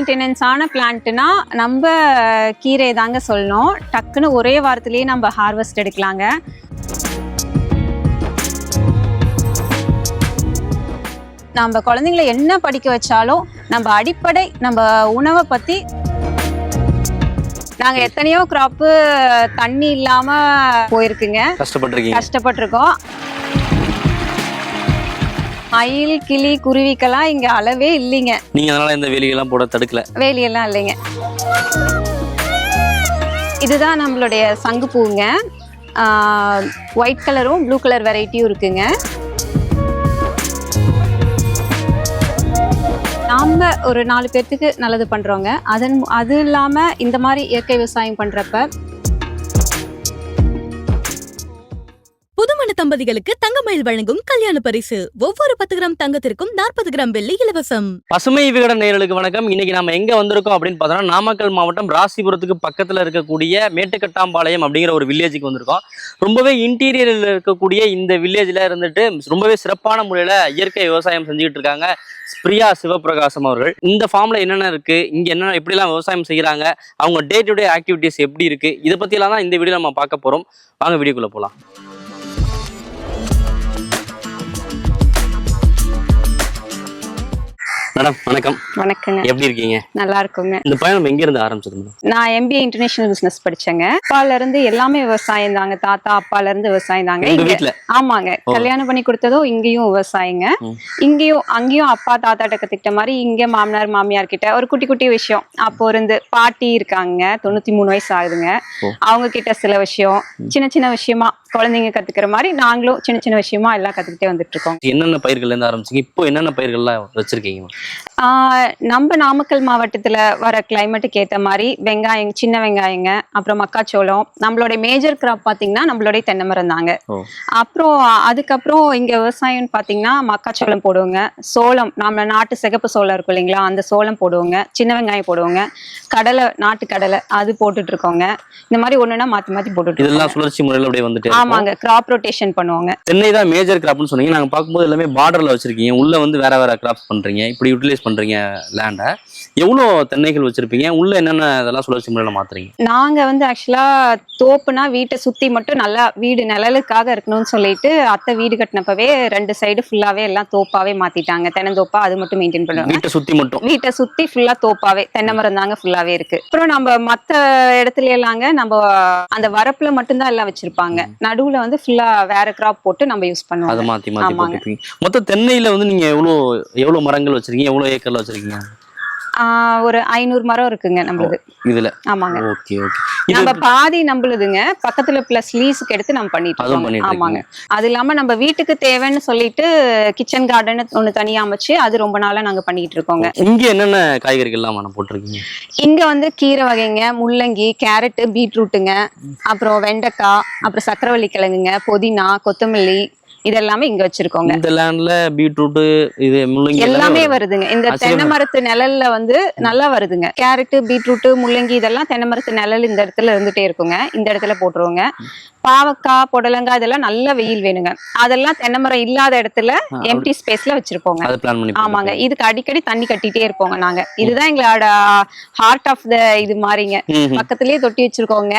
மெயின்டெனன்ஸான பிளான்ட்னா நம்ம கீரை தாங்க சொல்லணும். டக்குன்னு ஒரே வாரத்திலேயே நம்ம ஹார்வெஸ்ட் எடுக்கலாங்க. நம்ம குழந்தைங்கள என்ன படிக்க வச்சாலும் நம்ம அடிப்படை நம்ம உணவை பற்றி நாங்கள் எத்தனையோ கிராப்பு தண்ணி இல்லாமல் போயிருக்குங்க. கஷ்டப்பட்டிருக்கீங்க. கஷ்டப்பட்டிருக்கோம். மயில் கிளி குருவிக்கெல்லாம் இங்க அளவே இல்லைங்க. நீங்க அதனால இந்த வேலிகள்லாம் போட தடுக்கல? வேலியெல்லாம் இல்லைங்க. இதுதான் நம்மளுடைய சங்குப்பூங்க ஒயிட் கலரும் ப்ளூ கலர் வெரைட்டியும் இருக்குங்க. நாம ஒரு நாலு பேர்த்துக்கு நல்லது பண்றோங்க. அதன் அது இல்லாம இந்த மாதிரி இயற்கை விவசாயம் பண்றப்ப தம்பதிகளுக்கு தங்கமயில் வழங்கும் கல்யாண பரிசு. ஒவ்வொரு பத்து கிராம் தங்கத்திற்கும் நாற்பது கிராம் வெள்ளி இலவசம். பசுமை விகடன் நேயர்களுக்கு வணக்கம். இன்னைக்கு நம்ம எங்க வந்திருக்கோம் அப்படின்னு பார்த்தோம்னா நாமக்கல் மாவட்டம் ராசிபுரத்துக்கு பக்கத்துல இருக்கக்கூடிய மேட்டுக்கட்டாம்பாளையம் அப்படிங்கிற ஒரு வில்லேஜுக்கு வந்திருக்கோம். ரொம்பவே இன்டீரியரில் இருக்கக்கூடிய இந்த வில்லேஜ்ல இருந்துட்டு ரொம்பவே சிறப்பான முறையில இயற்கை விவசாயம் செஞ்சுக்கிட்டு இருக்காங்க பிரியா சிவபிரகாசம் அவர்கள். இந்த ஃபார்ம்ல என்னென்ன இருக்கு? இங்க என்னென்ன எப்படிலாம் விவசாயம் செய்யறாங்க அவங்க டே டு டே ஆக்டிவிட்டிஸ் எப்படி இருக்கு? இதை பத்தியெல்லாம் தான் இந்த வீடியோ நம்ம பார்க்க போறோம். வாங்க வீடியோக்குள்ள போலாம். மேடம் வணக்கம். வணக்கங்க. எப்படி இருக்கீங்க? நல்லா இருக்குங்க இந்த பயணம் எங்க இருந்து ஆரம்பிச்சது மேடம்? நான் எம்பிஏ இன்டர்நேஷனல் பிசினஸ் படிச்சேங்க. அப்பால இருந்து எல்லாமே விவசாயம் தாங்க. தாத்தா அப்பால இருந்து விவசாயம் தாங்க. வீட்ல? ஆமாங்க. கல்யாணம் பண்ணி கொடுத்ததும் இங்கேயும் விவசாயங்க. இங்கேயும் அங்கேயும் அப்பா தாத்தாட்ட கத்துக்கிட்ட மாதிரி இங்க மாமனார் மாமியார் கிட்ட ஒரு குட்டி குட்டி விஷயம். அப்போ இருந்து பாட்டி இருக்காங்க. தொண்ணூத்தி மூணு வயசு ஆகுதுங்க. அவங்க கிட்ட சில விஷயம் சின்ன சின்ன விஷயமா குழந்தைங்க கத்துக்கிற மாதிரி நாங்களும் சின்ன சின்ன விஷயமா எல்லாம் கத்துக்கிட்டே வந்துட்டு இருக்கோம் என்னென்ன பயிர்கள்ல இருந்து ஆரம்பிச்சீங்க? இப்போ என்னென்ன பயிர்கள்லாம் வச்சிருக்கீங்க? நம்ம நாமக்கல் மாவட்டத்துல வர கிளைமேட்டுக்கு ஏத்த மாதிரி வெங்காயம் சின்ன வெங்காயங்க அப்புறம் மக்காச்சோளம் நம்மளுடைய மேஜர் கிராப் பாத்தீங்கன்னா நம்மளுடைய தென்னை மரம் தாங்க. அப்புறம் அதுக்கப்புறம் இங்க விவசாயம்னு பாத்தீங்கன்னா மக்காச்சோளம் போடுவோங்க. சோளம் நம்ம நாட்டு சிகப்பு சோளம் இருக்கும் இல்லைங்களா? அந்த சோளம் போடுவோங்க. சின்ன வெங்காயம் போடுவோங்க. கடலை நாட்டு கடலை அது போட்டுட்டு இருக்கோங்க இந்த மாதிரி ஒண்ணுன்னா மாத்தி மாத்தி போட்டுட்டு இதெல்லாம். சுழற்சி முறையில அப்படியே வந்துட்டு. ஆமாங்க கிராப் ரொட்டேஷன் பண்ணுவாங்க. தென்னை தான் மேஜர் கிராப்னு சொன்னீங்க. நாங்க பார்க்கும்போது எல்லாமே பார்டர்ல வச்சிருக்கீங்க. உள்ள வந்து வேற வேற கிராப்ஸ் பண்றீங்க. இப்படி யூட்டிலைஸ் பண்றீங்க லேண்டை எவ்வளோ தென்னைகள் வச்சிருப்பீங்க? உள்ள என்னென்ன இதெல்லாம் சுழற்சி முறையில மாத்துறீங்க? நாங்க வந்து ஆக்சுவலா தோப்புனா வீட்டை சுத்தி மட்டும் நல்லா வீடு நிழலுக்காக இருக்கணும்னு சொல்லிட்டு அத்தை வீடு கட்டினப்பவே ரெண்டு சைடு ஃபுல்லாவே எல்லாம் தோப்பாவே மாத்திட்டாங்க. தென்னந்தோப்பா அது மட்டும் மெயின்டைன் பண்ணுவாங்க. வீட்டை சுத்தி மட்டும்? வீட்டை சுத்தி ஃபுல்லா தோப்பாவே தென்னை மரம் தாங்க ஃபுல்லாவே இருக்கு. அப்புறம் நம்ம மத்த இடத்துல எல்லாங்க நம்ம அந்த வரப்புல மட்டும்தான் எல்லாம் வச்சிருப்பாங்க. நடுவுல வந்து ஃபுல்லா வேற கிராப் போட்டு நம்ம யூஸ் அதை பண்ணுவோம் மாத்தி மாத்தி. போட்டுருக்கீங்க மொத்தம் தென்னையில வந்து நீங்க எவ்வளோ எவ்வளோ மரங்கள் வச்சிருக்கீங்க? எவ்வளோ ஏக்கர்ல வச்சிருக்கீங்க? ஒரு ஐநூறு மரம் இருக்குங்க நம்மளுது. இதுல? ஆமாங்க. Okay okay. நம்ம பாதி நம்மளுதுங்க. பக்கத்துல பிளஸ் லீஸுக்கு எடுத்து நம்ம பண்ணிட்டு இருக்கோம் ஆமாங்க. அது இல்லாம நம்ம வீட்டுக்கு தேவைன்னு சொல்லிட்டு கிச்சன் கார்டன் ஒண்ணு தனியா அமைச்சு அது ரொம்ப நாளா நாங்க பண்ணிட்டு இருக்கோங்க. இங்க என்னென்ன காய்கறிகள்லாம் மேடம் போட்டிருக்கீங்க? இங்க வந்து கீரை வகைங்க முள்ளங்கி கேரட்டு பீட்ரூட்டுங்க அப்புறம் வெண்டைக்காய் அப்புறம் சக்கரவள்ளி கிழங்குங்க புதினா கொத்தமல்லி இதெல்லாமே இங்க வச்சிருக்கோங்க. இந்த லேண்ட்ல பீட்ரூட் இது முள்ளங்கி எல்லாமே வருது. வருதுங்க. இந்த தென்னை மரத்து நிழல்ல வந்து நல்லா வருதுங்க. கேரட்டு பீட்ரூட் முள்ளங்கி இதெல்லாம் தென்னை மரத்து நிழல் இந்த இடத்துல இருந்துட்டே இருக்குங்க. இந்த இடத்துல போட்டுருவோங்க. பாவக்காய் புடலங்காய் இதெல்லாம் நல்ல வெயில் வேணுங்க. அதெல்லாம் தென்னை மரம் இல்லாத இடத்துல எம்டி ஸ்பேஸ்ல வச்சிருப்போங்க. பண்ணி ஆமாங்க. இதுக்கு அடிக்கடி தண்ணி கட்டிட்டே இருப்போங்க நாங்க. இதுதான் எங்களோட ஹார்ட் ஆஃப் த இது மாதிரிங்க பக்கத்துலயே தொட்டி வச்சிருக்கோங்க.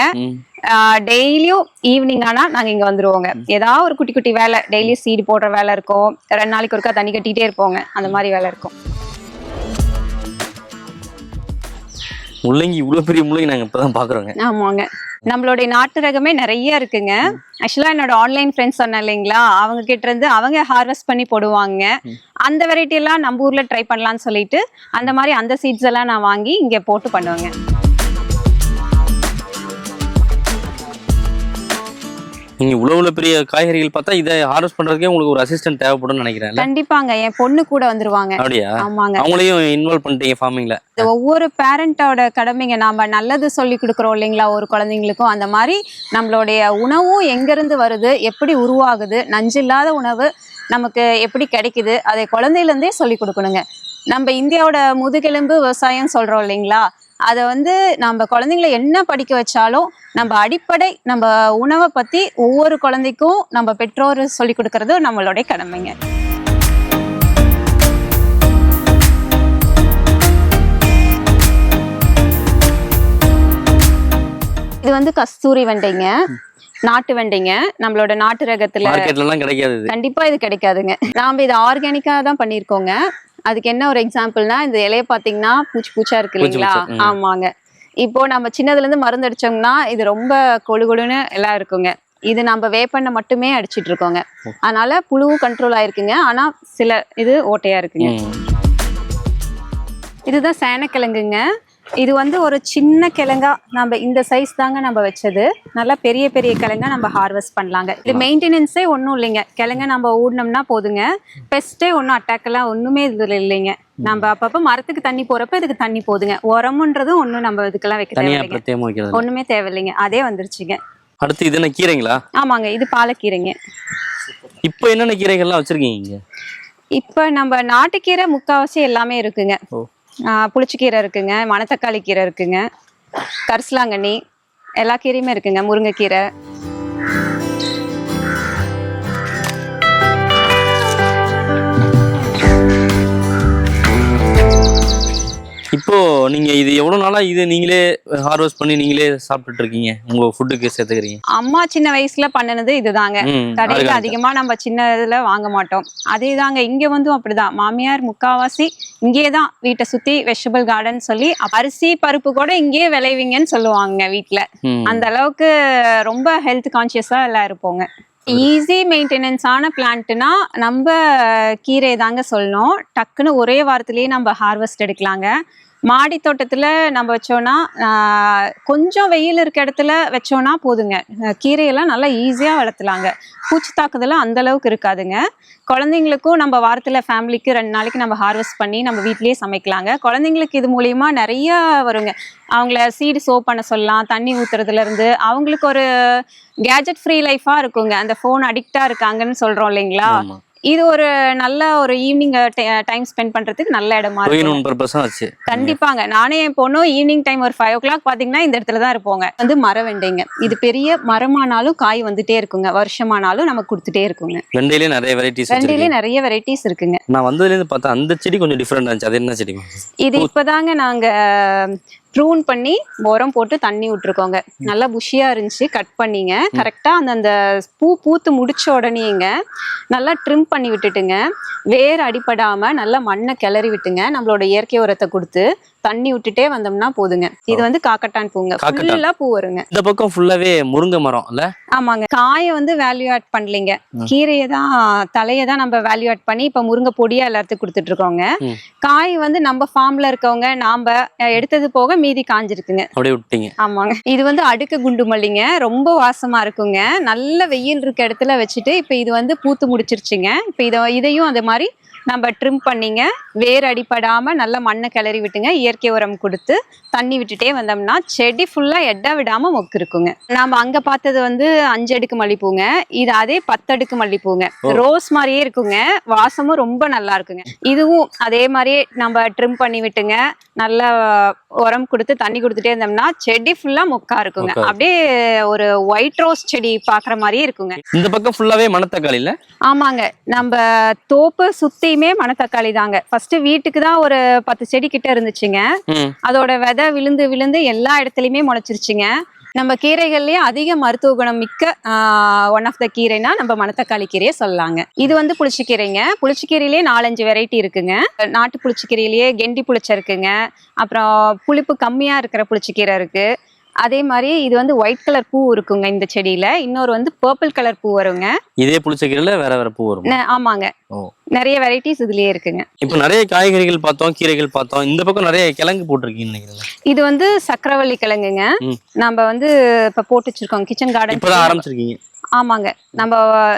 டெய்லியும் ஈவினிங் ஆனா நாங்க இங்க வந்துருவோங்க. ஏதாவது ஒரு குட்டி குட்டி வேலை டெய்லி சீடு போடுற வேலை இருக்கும். ரெண்டு நாளைக்கு ஒருக்கா தண்ணி கட்டிட்டே இருப்போங்க. அந்த மாதிரி வேலை இருக்கும். முள்ளங்கி இவ்வளவு பெரிய முள்ளங்கி நாங்க இப்பதான் பாக்குறோங்க. ஆமாங்க. நம்மளுடைய நாட்டு ரகமே நிறைய இருக்குங்க. ஆக்சுவலா என்னோட ஆன்லைன் ஃப்ரெண்ட்ஸ் சொன்னேன் இல்லைங்களா? அவங்க கிட்ட இருந்து அவங்க ஹார்வெஸ்ட் பண்ணி போடுவாங்க. அந்த வெரைட்டி எல்லாம் நம்ம ஊர்ல ட்ரை பண்ணலாம்னு சொல்லிட்டு அந்த மாதிரி அந்த சீட்ஸ் எல்லாம் நான் வாங்கி இங்க போட்டு பண்ணுவேங்க. நீங்க இவ்வளவு பெரிய காய்கறிகள் பார்த்தா இதை ஹார்வெஸ்ட் பண்றதுக்கே உங்களுக்கு ஒரு அசிஸ்டன்ட் தேவைப்படும்னு நினைக்கிறேன் கண்டிப்பாங்க. என் பொண்ணு கூட வந்துருவாங்க. அப்படியா? ஆமாங்க. அவங்களையும் இன்வால்வ் பண்ணிட்டீங்க ஃபார்மிங்ல ஒவ்வொரு பேரண்டோட கடமைங்க. நாம நல்லது சொல்லி கொடுக்குறோம் இல்லைங்களா ஒரு குழந்தைங்களுக்கும்? அந்த மாதிரி நம்மளுடைய உணவும் எங்கிருந்து வருது? எப்படி உருவாகுது? நஞ்சில்லாத உணவு நமக்கு எப்படி கிடைக்குது? அதை குழந்தையிலேருந்தே சொல்லி கொடுக்கணுங்க. நம்ம இந்தியாவோட முதுகெலும்பு விவசாயம் சொல்றோம் இல்லைங்களா அதை வந்து நம்ம குழந்தைங்கள என்ன படிக்க வச்சாலும் நம்ம அடிப்படை நம்ம உணவை பத்தி ஒவ்வொரு குழந்தைக்கும் நம்ம பெற்றோர் சொல்லிக் கொடுக்கறது நம்மளுடைய கடமைங்க. இது வந்து கஸ்தூரி வண்டிங்க. நாட்டு வண்டிங்க. நம்மளோட நாட்டு ரகத்துல கிடைக்காது கண்டிப்பா இது கிடைக்காதுங்க. நாம இது ஆர்கானிக்கா தான் பண்ணிருக்கோங்க அதுக்கு என்ன ஒரு எக்ஸாம்பிள்னா இந்த இலைய பாத்தீங்கன்னா பூச்சி பூச்சா இருக்கு இல்லைங்களா. ஆமாங்க. இப்போ நம்ம சின்னதுல இருந்து மருந்து அடிச்சோம்னா இது ரொம்ப கொழு கொழுன்னு எல்லாம் இருக்குங்க. இது நம்ம வேப்பெண்ணெய் மட்டுமே அடிச்சிட்டு இருக்கோங்க. அதனால புழுவும் கண்ட்ரோல் ஆயிருக்குங்க. ஆனா சில இது ஓட்டையா இருக்குங்க. இதுதான் சேனக்கிழங்குங்க. இது வந்து ஒரு சின்ன கிழங்கா நம்ம இந்த சைஸ் தாங்க நம்ம வச்சது. நல்லா பெரிய பெரிய கிழங்கா நம்ம ஹார்வெஸ்ட் பண்ணலாங்க. இது மெயின்டெனன்ஸே ஒன்றும் இல்லைங்க. கிழங்க நம்ம ஊடினோம்னா போதுங்க. பெஸ்ட்டே ஒன்றும் அட்டாக் எல்லாம் ஒன்றுமே இதுல இல்லைங்க. நம்ம அப்பப்போ மரத்துக்கு தண்ணி போறப்ப இதுக்கு தண்ணி போதுங்க. உரமுன்றதும் ஒன்றும் நம்ம இதுக்கெல்லாம் வைக்க தேவையில்லைங்க. ஒண்ணுமே தேவையில்லைங்க. அதே வந்துருச்சுங்க. அடுத்து இது என்ன கீரைங்களா? ஆமாங்க. இது பாலக்கீரைங்க. இப்போ என்னென்ன கீரைகள்லாம் வச்சிருக்கீங்க இப்போ நம்ம நாட்டுக்கீரை முக்காவாசி எல்லாமே இருக்குங்க. புளிச்சக்கீரை இருக்குங்க மணத்தக்காளி கீரை இருக்குங்க கரிசலாங்கண்ணி எல்லா கீரையுமே இருக்குங்க முருங்கைக்கீரை இப்போ நீங்க இது எவ்வளவு நாளா இது நீங்களே ஹார்வெஸ்ட் பண்ணி நீங்களே சாப்பிட்டுட்டு இருக்கீங்க? உங்க ஃபுட்டுக்கு சேர்த்துக்கிறீங்க. அம்மா சின்ன வயசுல பண்ணினது இதுதாங்க. கடையில. அதிகமா நம்ம சின்ன இதுல வாங்க மாட்டோம். அதே தாங்க இங்க வந்தும் அப்படிதான். மாமியார் முக்காவாசி இங்கே தான் வீட்டை சுத்தி வெஜிடபிள் கார்டன் சொல்லி அரிசி பருப்பு கூட இங்கேயே விளைவிங்கன்னு சொல்லுவாங்க வீட்ல. ம். அந்த அளவுக்கு ரொம்ப ஹெல்த் கான்சியஸா எல்லாம் இருப்போங்க. ஈஸி மெயின்டெனன்ஸான பிளான்ட்னா நம்ம கீரை தாங்க சொல்லணும். டக்குன்னு ஒரே வாரத்திலேயே நம்ம ஹார்வெஸ்ட் எடுக்கலாங்க. மாடி தோட்டத்தில் நம்ம வச்சோன்னா கொஞ்சம் வெயில் இருக்க இடத்துல வச்சோன்னா போதுங்க. கீரையெல்லாம் நல்லா ஈஸியாக வளர்த்துலாங்க. பூச்சி தாக்குதலாம் அந்த அளவுக்கு இருக்காதுங்க. குழந்தைங்களுக்கும் நம்ம வாரத்தில் ஃபேமிலிக்கு ரெண்டு நாளைக்கு நம்ம ஹார்வெஸ்ட் பண்ணி நம்ம வீட்லேயே சமைக்கலாங்க. குழந்தைங்களுக்கு இது மூலயமா நிறைய வருங்க. அவங்கள சீடு சோப் பண்ண சொல்லலாம் தண்ணி ஊற்றுறதுலேருந்து அவங்களுக்கு ஒரு கேஜெட் ஃப்ரீ லைஃபாக இருக்குங்க. அந்த ஃபோன் அடிக்டாக இருக்காங்கன்னு சொல்கிறோம் இல்லைங்களா? இது ஒரு நல்ல ஒரு ஈவினிங் டைம் ஸ்பெண்ட் பண்றதுக்கு நல்ல இடமா வச்சு கண்டிப்பாங்க. நானே என் பொண்ணும் ஈவினிங் டைம் ஒரு ஃபைவ் ஓ கிளாக் பாத்தீங்கன்னா இந்த இடத்துல தான் இருப்போங்க. வந்து மரம் வெண்டைங்க இது பெரிய மரமானாலும் காய் வந்துட்டே இருக்குங்க. வருஷமானாலும் நமக்கு கொடுத்துட்டே இருக்குங்க. வெண்டையிலே நிறைய வெரைட்டிஸ் வச்சிருக்கீங்க. நிறைய வெரைட்டிஸ் இருக்குங்க. நான் வந்ததுல இருந்து பார்த்தா அந்த செடி கொஞ்சம் டிஃப்ரெண்ட் இருந்துச்சு. அது என்ன செடி? இது இப்பதாங்க நாங்க ப்ரூன் பண்ணி உரம் போட்டு தண்ணி விட்டுருக்கோங்க. நல்லா புஷியா இருந்துச்சு. கட் பண்ணிங்க. கரெக்டா அந்த அந்த பூ பூத்து முடிச்ச உடனேங்க நல்லா ட்ரிம் பண்ணி விட்டுட்டுங்க. வேர் அடிபடாம நல்லா மண்ணை கிளறி விட்டுங்க. நம்மளோட இயற்கை உரத்தை கொடுத்து. தண்ணி விட்டுட்டே வந்தோம்னா போதுங்க. இது வந்து காக்கட்டான் பூங்க. ஃபுல்லா பூ வருங்க இந்த பக்கம் ஃபுல்லாவே முருங்கை மரம் இல்ல? ஆமாங்க. காயை வந்து வேல்யூ ஆட் பண்ணலைங்க. கீரையை தான் தலையை தான் நம்ம வேல்யூ ஆட் பண்ணி இப்போ முருங்கை பொடியா எல்லாத்துக்கும் கொடுத்துட்டு இருக்கோங்க. காய் வந்து நம்ம ஃபார்ம்ல இருக்கவங்க நாம எடுத்தது போக மீதி காஞ்சிருக்குங்க. அப்படியே விட்டீங்க. ஆமாங்க. இது வந்து அடுக்கு குண்டு மல்லிங்க. ரொம்ப வாசமா இருக்குங்க. நல்ல வெயில் இருக்க இடத்துல வச்சுட்டு இப்போ இது வந்து பூத்து முடிச்சிருச்சுங்க. இப்போ இதை இதையும் அந்த மாதிரி நம்ம ட்ரிம் பண்ணிங்க. வேர் அடிப்படாம நல்ல மண்ணை கிளறி விட்டுங்க. இயற்கை உரம் கொடுத்து தண்ணி விட்டுட்டே வந்தோம்னா செடி ஃபுல்லா எட்ட விடாம மொக்கு இருக்குங்க. நாம அங்க பார்த்தது வந்து அஞ்சு அடுக்கு மல்லிப்பூங்க. இது அதே பத்தடுக்கு மல்லிப்பூங்க. ரோஸ் மாதிரியே இருக்குங்க. வாசமும் ரொம்ப நல்லா இருக்குங்க. இதுவும் அதே மாதிரியே நம்ம ட்ரிம் பண்ணி விட்டுங்க. நல்லா உரம் கொடுத்து தண்ணி கொடுத்துட்டே இருந்தோம்னா செடி ஃபுல்லா மொக்கா இருக்குங்க. அப்படியே ஒரு ஒயிட் ரோஸ் செடி பாக்குற மாதிரியே இருக்குங்க. இந்த பக்கம் ஃபுல்லாவே மணத்தக்காளி ஆமாங்க. நம்ம தோப்பு சுத்தியுமே மணத்தக்காளி தாங்க. ஃபர்ஸ்ட் வீட்டுக்கு தான் ஒரு பத்து செடி கிட்ட இருந்துச்சுங்க. அதோட விதை விழுந்து விழுந்து எல்லா இடத்துலயுமே முளைச்சிருச்சுங்க. நம்ம கீரைகள்லயே அதிக மருத்துவ குணம் மிக்க ஒன் ஆஃப் த கீரைனா நம்ம மணத்தக்காளி கீரையை சொல்லலாங்க. இது வந்து புளிச்சக்கீரைங்க. புளிச்சக்கீரையிலேயே நாலஞ்சு வெரைட்டி இருக்குங்க. நாட்டு புளிச்சக்கீரையிலேயே கெண்டி புளிச்ச இருக்குங்க. அப்புறம் புளிப்பு கம்மியா இருக்கிற புளிச்சக்கீரை இருக்கு. அதே மாதிரி இது வந்து ஒயிட் கலர் பூ இருக்குங்க இந்த செடியில. இன்னொரு வந்து பர்பிள் கலர் பூ வருங்க. இதே புளிச்சக்கீரையில வேற வேற பூ வரும்? ஆமாங்க. நிறைய வெரைட்டிஸ் இதுலயே இருக்குங்க. இப்போ நிறைய காய்கறிகள் பார்த்தோம் கீரைகள் பார்த்தோம். இந்த பக்கம் நிறைய கிழங்கு போட்டிருக்கீங்கன்னு நினைக்கிறேன். இது வந்து சக்கரவள்ளி கிழங்குங்க. நம்ம வந்து இப்ப போட்டு வச்சிருக்கோம் கிச்சன் கார்டன் ஆரம்பிச்சிருக்கீங்க. ஆமாங்க. நம்ம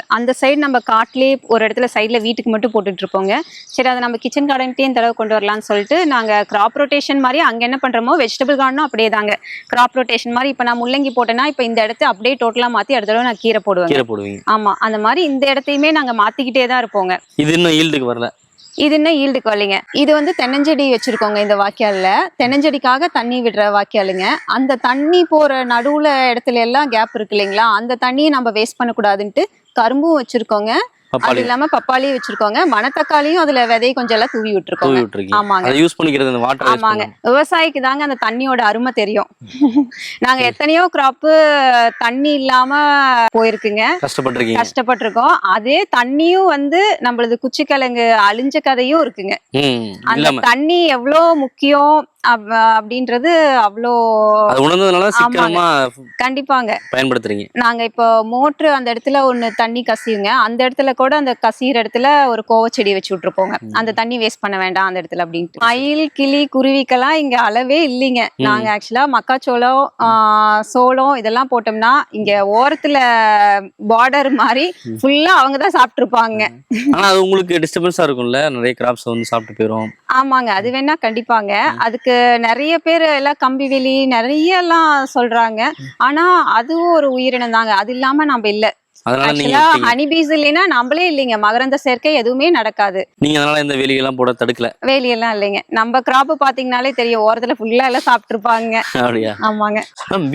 அந்த சைடு நம்ம காட்டுலயே ஒரு இடத்துல சைடுல வீட்டுக்கு மட்டும் போட்டுட்டு இருப்போங்க. சரி அதை நம்ம கிச்சன் கார்டன்ட்டே இந்த தடவை கொண்டு வரலாம்னு சொல்லிட்டு நாங்க கிராப் ரொட்டேஷன் மாதிரி அங்க என்ன பண்றோமோ வெஜிடபிள் கார்டனும் அப்படியே தாங்க. கிராப் ரொட்டேஷன் மாதிரி இப்ப நான் முள்ளங்கி போட்டேன்னா இப்ப இந்த இடத்த அப்படியே டோட்டலா மாத்தி அடுத்த தடவை நான் கீரை போடுவேங்க. கீரை போடுவீங்க. ஆமா. அந்த மாதிரி இந்த இடத்தையுமே நாங்க மாத்திக்கிட்டே தான் இருப்போங்க. இது இன்னும் ஈல்டுக்கு வரல. இது என்ன ஈல்டுக்கு கோழிங்க இது வந்து தென்னஞ்செடி வச்சிருக்கோங்க இந்த வாய்க்கால்ல. தென்னஞ்செடிக்காக தண்ணி விடுற வாய்க்காலுங்க. அந்த தண்ணி போற நடுவுல இடத்துல எல்லாம் கேப் இருக்கு இல்லைங்களா? அந்த தண்ணியை நம்ம வேஸ்ட் பண்ணக்கூடாதுன்ட்டு கரும்பும் வச்சிருக்கோங்க. பப்பாளி. இல்லாம பப்பாளி வச்சிருக்கோங்க. மணத்தக்காளியும் அதுல விதையை கொஞ்சம் எல்லாம் தூவி விட்டுருக்கீங்க. ஆமாங்க. அதை யூஸ் பண்ணிக்கிறது இந்த வாட்டர் ஆமாங்க. விவசாயிக்கு தாங்க அந்த தண்ணியோட அருமை தெரியும். நாங்க எத்தனையோ கிராப்பு தண்ணி இல்லாம போயிருக்குங்க. கஷ்டப்பட்டிருக்கீங்க. கஷ்டப்பட்டிருக்கோம். அதே தண்ணியும் வந்து நம்மளது குச்சிக்கிழங்கு அழிஞ்ச கதையும் இருக்குங்க. அந்த தண்ணி எவ்வளோ முக்கியம்? அப்படின்றது அவ்வளோ உணர்ந்ததுனால சீக்கிரமா கண்டிப்பாங்க. பயன்படுத்துறீங்க. நாங்க இப்போ மோட்ரு அந்த இடத்துல ஒண்ணு தண்ணி கசியுங்க. அந்த இடத்துல கூட அந்த கசியிற இடத்துல ஒரு கோவச்செடி வச்சு விட்டுருப்போங்க. அந்த தண்ணி வேஸ்ட் பண்ண வேண்டாம் அந்த இடத்துல அப்படின்ட்டு. மயில் கிளி குருவிக்கெல்லாம் இங்க அளவே இல்லைங்க. நாங்க ஆக்சுவலா மக்காச்சோளம் சோளம் இதெல்லாம் போட்டோம்னா இங்க ஓரத்துல பார்டர் மாதிரி ஃபுல்லா அவங்க தான் சாப்பிட்டுருப்பாங்க. ஆனா அது உங்களுக்கு டிஸ்டர்பன்ஸா இருக்கும்ல? நிறைய கிராப்ஸ் வந்து சாப்பிட்டு போயிரும். ஆமாங்க. அது வேணா கண்டிப்பாங்க. அதுக்கு நிறைய பேர் எல்லாம் கம்பி வெளி நிறைய எல்லாம் சொல்றாங்க. ஆனா அதுவும் ஒரு உயிரினம் தாங்க அது இல்லாம நம்ம இல்ல. அதனால நீங்க ஆக்சுவலா விட்டீங்க. ஹனி பீஸ் இல்லைன்னா நம்மளே இல்லைங்க. மகரந்த சேர்க்கை எதுவுமே நடக்காது. நீங்க அதனால இந்த வேலியெல்லாம் போட தடுக்கல? வேலியெல்லாம் இல்லைங்க. நம்ம கிராப் பாத்தீங்கன்னாலே தெரியும். ஓரத்துல ஃபுல்லா எல்லாம் சாப்பிட்டுருப்பாங்க. அப்படியா? ஆமாங்க.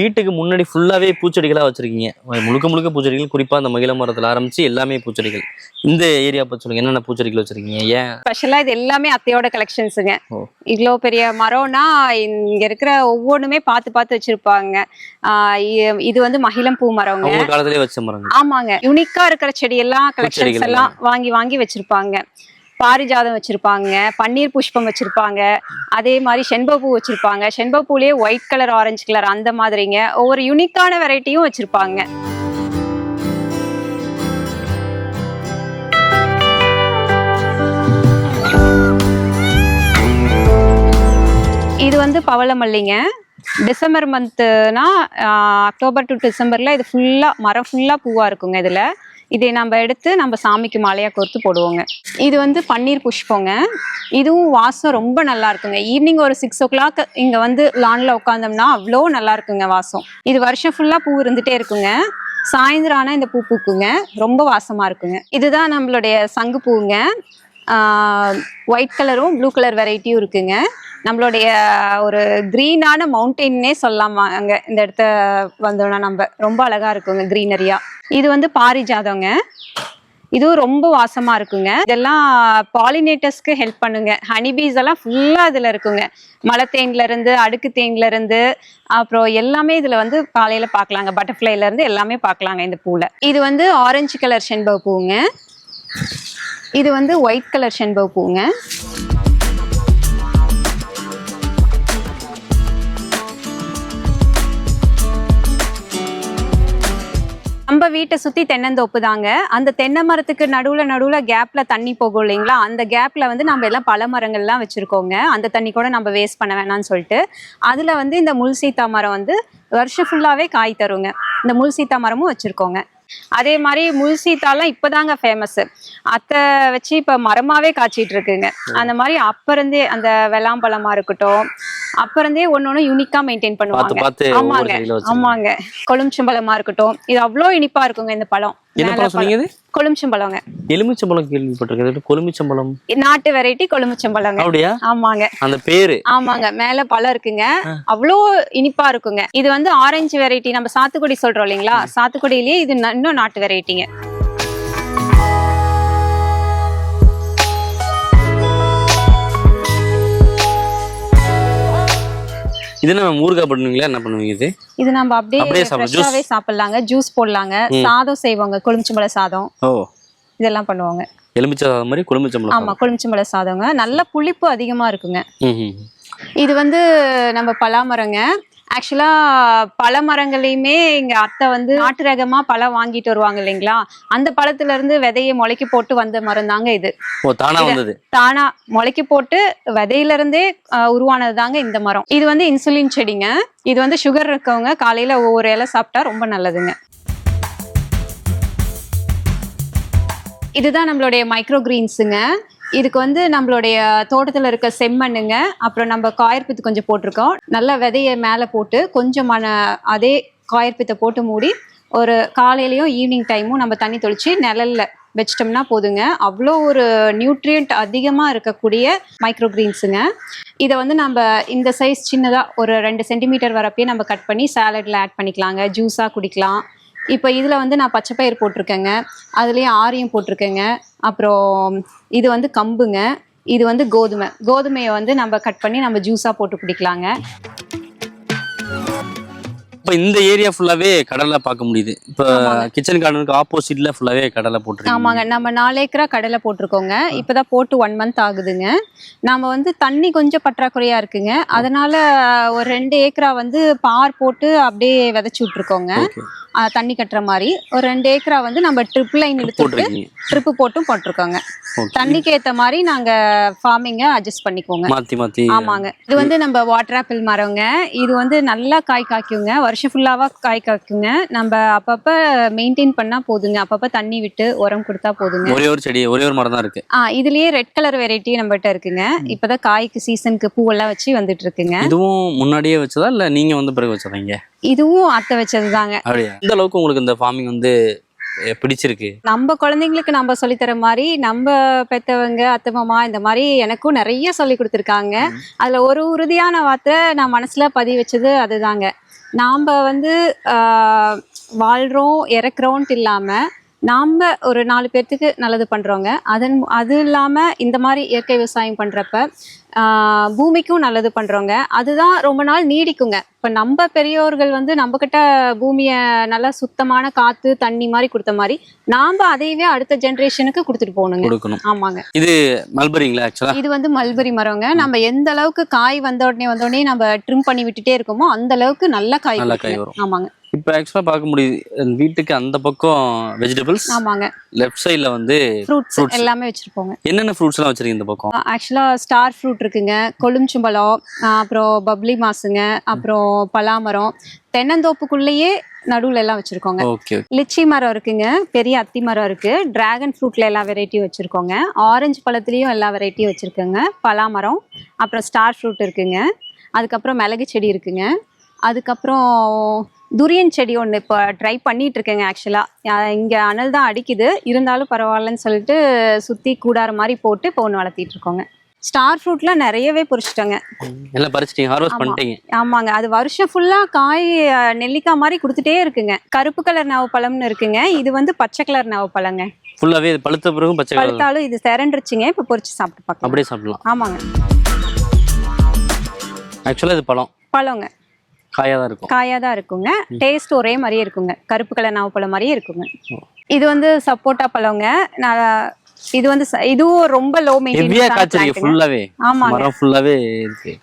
வீட்டுக்கு முன்னாடி ஃபுல்லாவே பூச்செடிகளா வச்சிருக்கீங்க. முழுக்க முழுக்க பூச்செடிகள் குறிப்பா அந்த மகிழ மரத்துல ஆரம்பிச்சு எல்லாமே பூச்செடிகள். இந்த ஏரியா பத்தி சொல்லுங்க. என்னென்ன பூச்செடிகள் வச்சிருக்கீங்க? ஏன்? ஸ்பெஷலா இது எல்லாமே அத்தையோட கலெக்ஷன்ஸுங்க ஓ. இவ்வளோ பெரிய மரம்னா இங்க இருக்கிற ஒவ்வொன்றுமே பார்த்து பார்த்து வச்சிருப்பாங்க. இது வந்து மகிழம் பூ மரங்க. அவங்க காலத்திலே வச்ச மரங்கள் ஆமாங்க யுனிக்கா இருக்கிற செடி எல்லாம் கலெக்ஷன்ஸ் எல்லாம் வாங்கி வாங்கி வச்சிருப்பாங்க. பாரிஜாதம் வச்சிருப்பாங்க பன்னீர் புஷ்பம் வச்சிருப்பாங்க. அதே மாதிரி செண்பகப்பூ வச்சிருப்பாங்க. செண்பகப்பூலயே ஒயிட் கலர் ஆரஞ்சு கலர் அந்த மாதிரிங்க. ஒவ்வொரு யுனிக்கான வெரைட்டியும் வச்சிருப்பாங்க. இது வந்து பவளமல்லிங்க. டிசம்பர் மந்த்துனா அக்டோபர் டு டிசம்பரில் இது ஃபுல்லாக மரம் ஃபுல்லாக பூவாக இருக்குங்க இதில். இதை நம்ம எடுத்து நம்ம சாமிக்கு மாலையாக கோர்த்து போடுவோங்க. இது வந்து பன்னீர் புஷ்பங்க. இதுவும் வாசம் ரொம்ப நல்லா இருக்குங்க. ஈவினிங் ஒரு சிக்ஸ் ஓ கிளாக் இங்கே வந்து லான்ல உட்காந்தோம்னா அவ்வளோ நல்லா இருக்குங்க வாசம். இது வருஷம் ஃபுல்லாக பூ இருந்துகிட்டே இருக்குங்க. சாயந்தரம் ஆனால் இந்த பூ பூக்குங்க. ரொம்ப வாசமாக இருக்குங்க. இதுதான் நம்மளுடைய சங்கு பூங்க ஒயிட் கலரும் ப்ளூ கலர் வெரைட்டியும் இருக்குங்க. நம்மளுடைய ஒரு க்ரீனான மவுண்டெயின்னே சொல்லலாமா? அங்கே இந்த இடத்த வந்தோம்னா நம்ம. ரொம்ப அழகாக இருக்குங்க க்ரீனரியாக இது வந்து பாரிஜாதங்க. இதுவும் ரொம்ப வாசமாக இருக்குங்க. இதெல்லாம் பாலினேட்டர்ஸ்க்கு ஹெல்ப் பண்ணுங்க. ஹனிபீஸ் எல்லாம் ஃபுல்லாக இதில் இருக்குங்க. மலை தேன்ல அடுக்கு தேன்லேருந்து அப்புறம் எல்லாமே இதில் வந்து காலையில் பார்க்கலாங்க. பட்டர்ஃப்ளைலேருந்து எல்லாமே பார்க்கலாங்க இந்த பூவில் இது வந்து ஆரஞ்சு கலர் செண்பக பூங்க இது வந்து ஒயிட் கலர் செண்பக பூங்க. நம்ம வீட்டை சுத்தி தென்னந்தோப்பு தாங்க. அந்த தென்னை மரத்துக்கு நடுவுல நடுவுல கேப்ல தண்ணி போகும் இல்லைங்களா? அந்த கேப்ல வந்து நம்ம எல்லாம் பல மரங்கள்லாம் வச்சிருக்கோங்க. அந்த தண்ணி கூட நம்ம வேஸ்ட் பண்ண வேணாம்னு சொல்லிட்டு. அதுல வந்து இந்த முள் சீத்தா மரம் வந்து வருஷம் ஃபுல்லாவே காய் தருங்க. இந்த முள் சீத்தா மரமும் வச்சிருக்கோங்க. அதே மாதிரி முள் சீத்தாலாம் இப்பதாங்க ஃபேமஸ் அத்தை வச்சு இப்ப மரமாவே காய்ச்சிட்டு இருக்குங்க. அந்த மாதிரி அப்ப இருந்தே அந்த வெள்ளாம்பழமா இருக்கட்டும் அப்ப இருந்தே ஒன்னு ஒண்ணு யூனிக்கா மெயின்டைன் பண்ணுவாங்க. ஆமாங்க ஆமாங்க. கொழும்பச்சம்பழமா இருக்கட்டும் இது அவ்வளோ இனிப்பா இருக்குங்க இந்த பழம். என்ன பழம் சொன்னீங்க இது? கொழும்பச்சம்பழங்க எலுமிச்சம்பழம் கேள்விப்பட்டிருக்கேன். கொலுமிச்சம்பழம். நாட்டு வெரைட்டி கொழும்பச்சம்பழங்க அப்படியா? ஆமாங்க. அந்த பேரு? ஆமாங்க. மேல பழம் இருக்குங்க. அவ்வளோ இனிப்பா இருக்குங்க. இது வந்து ஆரஞ்சு வெரைட்டி நம்ம சாத்துக்குடி சொல்றோம் இல்லைங்களா? சாத்துக்குடியிலேயே இது இன்னும் நாட்டு வெரைட்டிங்க இது என்ன ஊறுகாய் பண்ணுவீங்களா? என்ன பண்ணுவீங்க இது? இது நம்ம அப்படியே. ஃப்ரெஷ்ஷாவே சாப்பிடலாங்க. ஜூஸ் போடலாங்க. சாதம் செய்வாங்க. கொழும்பச்சம்பழ சாதம். ஓ. இதெல்லாம் பண்ணுவாங்க. எலுமிச்சை சாதம் மாதிரி கொலுமிச்சம்பழம் ஆமா கொழும்பச்சம்பழ சாதங்க. நல்ல புளிப்பு அதிகமா இருக்குங்க. இது வந்து நம்ம பலாமரங்க. ஆக்சுவலா பல மரங்களையுமே எங்க அத்தை வந்து நாட்டு ரகமா பழம் வாங்கிட்டு வருவாங்க இல்லைங்களா? அந்த பழத்துல இருந்து விதையை முளைக்கி போட்டு வந்த மரம் தாங்க இது தானா முளைக்கி போட்டு விதையில இருந்தே உருவானது தாங்க இந்த மரம். இது வந்து இன்சுலின் செடிங்க. இது வந்து சுகர் இருக்கவங்க காலையில ஒவ்வொரு இலை சாப்பிட்டா ரொம்ப நல்லதுங்க. இதுதான் நம்மளுடைய மைக்ரோ கிரீன்ஸுங்க இதுக்கு வந்து நம்மளுடைய தோட்டத்தில் இருக்க செம்மண்ணுங்க அப்புறம் நம்ம காயற்பித்து கொஞ்சம் போட்டிருக்கோம். நல்ல விதையை மேலே போட்டு கொஞ்சமான அதே காயற்பித்தை போட்டு மூடி ஒரு காலையிலையும் ஈவினிங் டைமும் நம்ம தண்ணி தெளித்து நிழலில் வச்சிட்டோம்னா போதுங்க. அவ்வளோ ஒரு நியூட்ரியன்ட் அதிகமாக இருக்கக்கூடிய மைக்ரோ கிரீன்ஸுங்க இதை வந்து நம்ம இந்த சைஸ் சின்னதாக ஒரு ரெண்டு சென்டிமீட்டர் வரப்பே நம்ம கட் பண்ணி சாலடில் ஆட் பண்ணிக்கலாங்க. ஜூஸாக குடிக்கலாம். இப்போ இதில் வந்து நான் பச்சை பயிர் போட்டிருக்கேங்க. அதுலேயும் ஆரியம் போட்டிருக்கேங்க. அப்புறம் இது வந்து கம்புங்க. இது வந்து கோதுமை. கோதுமையை வந்து நம்ம கட் பண்ணி நம்ம ஜூஸாக போட்டு குடிக்கலாங்க. இப்போ இந்த ஏரியா ஃபுல்லாவே கடலை பார்க்க முடியுது. இப்போ. கிச்சன் கார்டனுக்கு ஆப்போசிட்ல ஃபுல்லாவே கடலை போட்டுருக்கீங்க. ஆமாங்க. நம்ம நாலு ஏக்கரா கடலை போட்டிருக்கோங்க. இப்போதான் போட்டு ஒன் மந்த் ஆகுதுங்க. நாம வந்து தண்ணி கொஞ்சம் பற்றாக்குறையா இருக்குங்க. அதனால ஒரு ரெண்டு ஏக்கரா வந்து பார் போட்டு அப்படியே விதைச்சு விட்டுருக்கோங்க. ஆ, தண்ணி கட்டுற மாதிரி. ஒரு ரெண்டு ஏக்கரா வந்து நம்ம ட்ரிப் லைன் இழுத்துட்டு ட்ரிப்பு போட்டும் போட்டிருக்கோங்க. தண்ணிக்கு ஏத்த மாதிரி நாங்க ஃபார்மிங்க அட்ஜஸ்ட் பண்ணிக்கோங்க மாத்தி மாத்தி. ஆமாங்க. இது வந்து நம்ம வாட்டர் ஆப்பிள் மரங்க. இது வந்து நல்லா காய் காய்க்குங்க. வருஷம் ஃபுல்லாவா காய் காய்க்குங்க. நம்ம அப்பப்ப மெயின்டைன் பண்ணா போதுங்க. அப்பப்ப தண்ணி விட்டு உரம் கொடுத்தா போதுங்க. ஒரே ஒரு செடி ஒரே ஒரு மரம் தான் இருக்கு. ஆ இதுலயே ரெட் கலர் வெரைட்டி நம்மகிட்ட இருக்குங்க. இப்பதான் காய்க்கு சீசனுக்கு பூவெல்லாம் வச்சு வந்துட்டு இருக்குங்க. இதுவும் முன்னாடியே வச்சதா? இல்ல நீங்க வந்து பிறகு வச்சதீங்க இதுவும் அத்தை வச்சது தாங்க இந்த அளவுக்கு உங்களுக்கு இந்த ஃபார்மிங் வந்து பிடிச்சிருக்கு? நம்ம குழந்தைங்களுக்கு நம்ம சொல்லித்தர மாதிரி நம்ம பெத்தவங்க அத்தை மாமா இந்த மாதிரி எனக்கும் நிறைய சொல்லி கொடுத்துருக்காங்க. அதுல ஒரு உறுதியான வார்த்தை நான் மனசுல பதிய வச்சது அதுதாங்க. நாம வந்து ஆஹ், வாழ்றோம் இறக்குறோன்ட்டு இல்லாம நாம ஒரு நாலு பேர்த்துக்கு நல்லது பண்றோங்க அதன் அது இல்லாம இந்த மாதிரி இயற்கை விவசாயம் பண்றப்ப ஆஹ், பூமிக்கும் நல்லது பண்றோங்க அதுதான் ரொம்ப நாள் நீடிக்குங்க. இப்ப நம்ம பெரியோர்கள் வந்து நம்ம கிட்ட பூமியை நல்லா சுத்தமான காத்து தண்ணி மாதிரி கொடுத்த மாதிரி நாம அதையவே அடுத்த ஜெனரேஷனுக்கு கொடுத்துட்டு போகணுங்க. கொடுக்கணும். ஆமாங்க. மல்பரிங்களா ஆக்சுவலா? இது வந்து மல்பரி மரங்க. நம்ம எந்த அளவுக்கு காய் வந்த உடனே வந்த உடனே நம்ம ட்ரிம் பண்ணி விட்டுட்டே இருக்கோமோ அந்த அளவுக்கு நல்ல காய் நல்ல காய் கொடுக்குங்க. வரும். ஆமாங்க. இப்போ ஆக்சுவலா பார்க்க முடியுது. வீட்டுக்கு அந்த பக்கம் வெஜிடபிள்ஸ் ஆமாங்க. லெஃப்ட் சைடுல வந்து ஃப்ரூட்ஸ். எல்லாமே வச்சிருப்போங்க. என்னென்ன ஃப்ரூட்ஸ் எல்லாம் வச்சிருக்கீங்க இந்த பக்கம்? ஆக்சுவலா ஸ்டார் ஃப்ரூட் இருக்குங்க. கொழும்புச்சம்பழம் ஆஹ் அப்புறம் பப்ளி மாசுங்க அப்புறம் பலாமரம் தென்னந்தோப்புக்குள்ளேயே நடுவுல எல்லாம் வச்சிருக்கோங்க. லிச்சி மரம் இருக்குங்க. பெரிய அத்தி மரம் இருக்கு. டிராகன் ஃப்ரூட்ல எல்லா வெரைட்டியும் வச்சிருக்கோங்க. ஆரஞ்சு பழத்துலயும் எல்லா வெரைட்டியும் வச்சிருக்கோங்க. பலாமரம் அப்புறம் ஸ்டார் ஃப்ரூட் இருக்குங்க. அதுக்கப்புறம் மிளகு செடி இருக்குங்க. அதுக்கப்புறம் துரியன் செடி ஒன்று இப்போ ட்ரை பண்ணிட்டு இருக்கேங்க ஆக்சுவலாக இங்கே அனல் தான் அடிக்குது. இருந்தாலும் பரவாயில்லன்னு சொல்லிட்டு சுற்றி கூடார மாதிரி போட்டு இப்போ ஒன்று வளர்த்திட்டு இருக்கோங்க ஸ்டார் ஃப்ரூட்லாம் நிறையவே பொறிச்சிட்டோங்க எல்லாம் பறிச்சிட்டீங்க ஹார்வெஸ்ட். பண்ணிட்டீங்க. ஆமாங்க. அது வருஷம் ஃபுல்லா காய் நெல்லிக்காய் மாதிரி கொடுத்துட்டே இருக்குங்க. கருப்பு கலர் நவப்பழம்னு இருக்குங்க. இது வந்து பச்சை கலர் நவப்பழங்க. ஃபுல்லாவே இது பழுத்த பிறகும் பச்சை கலர் பழுத்தாலும் இது திரண்டுருச்சுங்க இப்ப பொரிச்சு சாப்பிட்டு பார்க்கலாம் அப்படியே சாப்பிடலாம். ஆமாங்க. ஆக்சுவலா இது பழம். பழங்க. காயா தான் இருக்கும். காயா தான் இருக்குங்க டேஸ்ட் ஒரே மாதிரியே இருக்குங்க. கருப்பு கலர் நவப்பழம் மாதிரியே இருக்குங்க. இது வந்து சப்போட்டா பழங்க. நான் இது வந்து இதுவும் ரொம்ப லோ மெயின்டெனன்ஸ்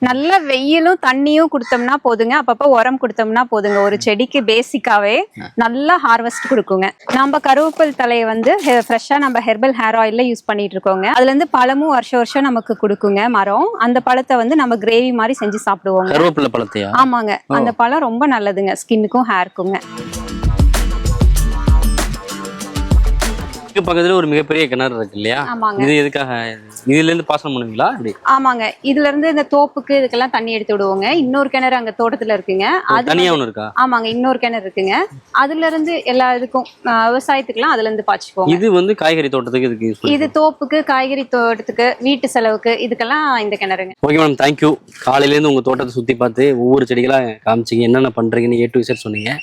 நல்ல வெயிலும் தண்ணியும் கொடுத்தோம்னா போதுங்க. அப்பப்ப உரம் கொடுத்தோம்னா போதுங்க. ஒரு செடிக்கு பேசிக்காவே நல்ல ஹார்வெஸ்ட் கொடுக்குங்க. நம்ம கருவேப்பில் தலையை வந்து ஃப்ரெஷ்ஷா நம்ம ஹெர்பல் ஹேர் ஆயில்ல யூஸ் பண்ணிட்டு இருக்கோங்க அதுல இருந்து பழமும் வருஷம் வருஷம் நமக்கு கொடுக்குங்க மரம். அந்த பழத்தை வந்து நம்ம கிரேவி மாதிரி செஞ்சு பழத்தையா? ஆமாங்க. அந்த பழம் ரொம்ப நல்லதுங்க. ஸ்கின்னுக்கும் ஹேருக்குங்க இதுக்கு பக்கத்துல ஒரு மிகப்பெரிய கிணறு இருக்கு இல்லையா? இது எதுக்காக? இதுல இருந்து பாசனம் பண்ணுவீங்களா? ஆமாங்க. இதுல இருந்து இந்த தோப்புக்கு இதுக்கெல்லாம் தண்ணி எடுத்து விடுவோங்க. இன்னொரு கிணறு அங்க தோட்டத்துல இருக்குங்க. அது தனியா ஒண்ணு இருக்கா? ஆமாங்க. இன்னொரு கிணறு இருக்குங்க. அதுல இருந்து எல்லா இதுக்கும் ஆஹ் விவசாயத்துக்குலாம் அதுல இருந்து பாய்ச்சுப்போம் இது வந்து காய்கறி தோட்டத்துக்கு இதுக்கு இது தோப்புக்கு காய்கறி தோட்டத்துக்கு வீட்டு செலவுக்கு இதுக்கெல்லாம் இந்த கிணறுங்க. ஓகே மேம் தேங்க்யூ காலையிலேருந்து உங்கள் தோட்டத்தை சுற்றி பார்த்து ஒவ்வொரு செடிகளாக காமிச்சிங்க. என்னென்ன பண்ணுறீங்கன்னு ஏ டு விசட் சொன்னீங்க.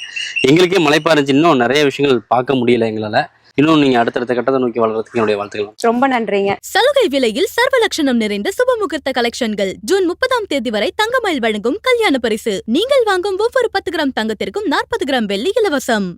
எங்களுக்கே மலைப்பா இருந்துச்சு இன்னும் நிறைய விஷயங்கள் பார்க்க முடியல எங்களால். இன்னும் நீங்கள் அடுத்தடுத்த கட்டத்தை நோக்கி வளர்றதுக்கு என்னுடைய வாழ்த்துக்கள். ரொம்ப நன்றிங்க. சலுகை விலையில் சர்வ லட்சணம் நிறைந்த சுபமுகூர்த்த கலெக்ஷன்கள் ஜூன் முப்பதாம் தேதி வரை தங்கமயில் வழங்கும் கல்யாண பரிசு. நீங்கள் வாங்கும் ஒவ்வொரு பத்து கிராம் தங்கத்திற்கும் நாற்பது கிராம் வெள்ளி இலவசம்.